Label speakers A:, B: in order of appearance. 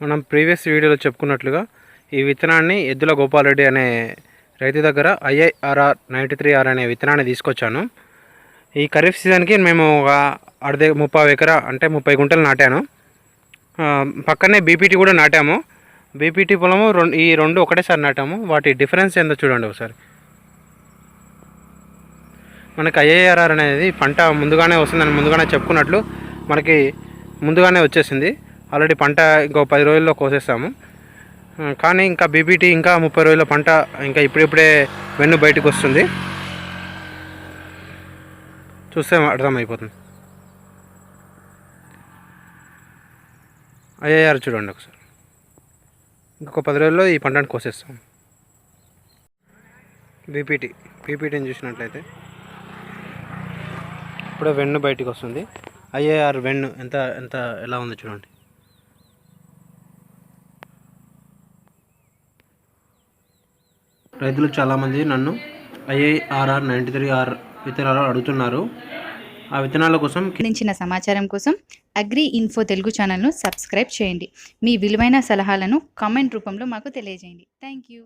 A: మనం ప్రీవియస్ వీడియోలో చెప్పుకున్నట్లుగా ఈ విత్తనాన్ని ఎద్దుల గోపాలరెడ్డి అనే రైతు దగ్గర ఐఐఆర్ఆర్ నైంటీ త్రీ ఆర్ అనే విత్తనాన్ని తీసుకొచ్చాను. ఈ ఖరీఫ్ సీజన్కి మేము ఒక అర్ధ ముప్పై ఎకరా అంటే ముప్పై గుంటలు నాటాను. పక్కనే బీపీటీ కూడా నాటాము. బీపీటీ పొలము రెండు ఈ రెండు ఒకటేసారి నాటాము. వాటి డిఫరెన్స్ ఏందో చూడండి ఒకసారి. మనకి ఐఏఆర్ఆర్ అనేది పంట ముందుగానే వస్తుందని ముందుగానే చెప్పుకున్నట్లు మనకి ముందుగానే వచ్చేసింది. ఆల్రెడీ పంట ఇంకో పది రోజుల్లో కోసేస్తాము. కానీ ఇంకా బీపీటీ ఇంకా ముప్పై రోజుల పంట ఇంకా ఇప్పుడిప్పుడే వెన్ను బయటకు వస్తుంది. చూస్తే అర్థమైపోతుంది. ఐఏఆర్ చూడండి ఒకసారి. ఇంకొక పది రోజుల్లో ఈ పంటను కోసేస్తాం బీపీటీ బీపీటీని చూసినట్లయితే ఇప్పుడే వెన్ను బయటికి వస్తుంది. ఐఏఆర్ వెన్ను ఎంత ఎంత ఎలా ఉంది చూడండి. రైతులు చాలామంది నన్ను ఐఐఆర్ఆర్ నైంటీ త్రీ ఆర్ విత్తనాలు అడుగుతున్నారు. ఆ విత్తనాల కోసం
B: సంబంధించిన సమాచారం కోసం అగ్రి ఇన్ఫో తెలుగు ఛానల్ను సబ్స్క్రైబ్ చేయండి. మీ విలువైన సలహాలను కామెంట్ రూపంలో మాకు తెలియజేయండి. Thank you.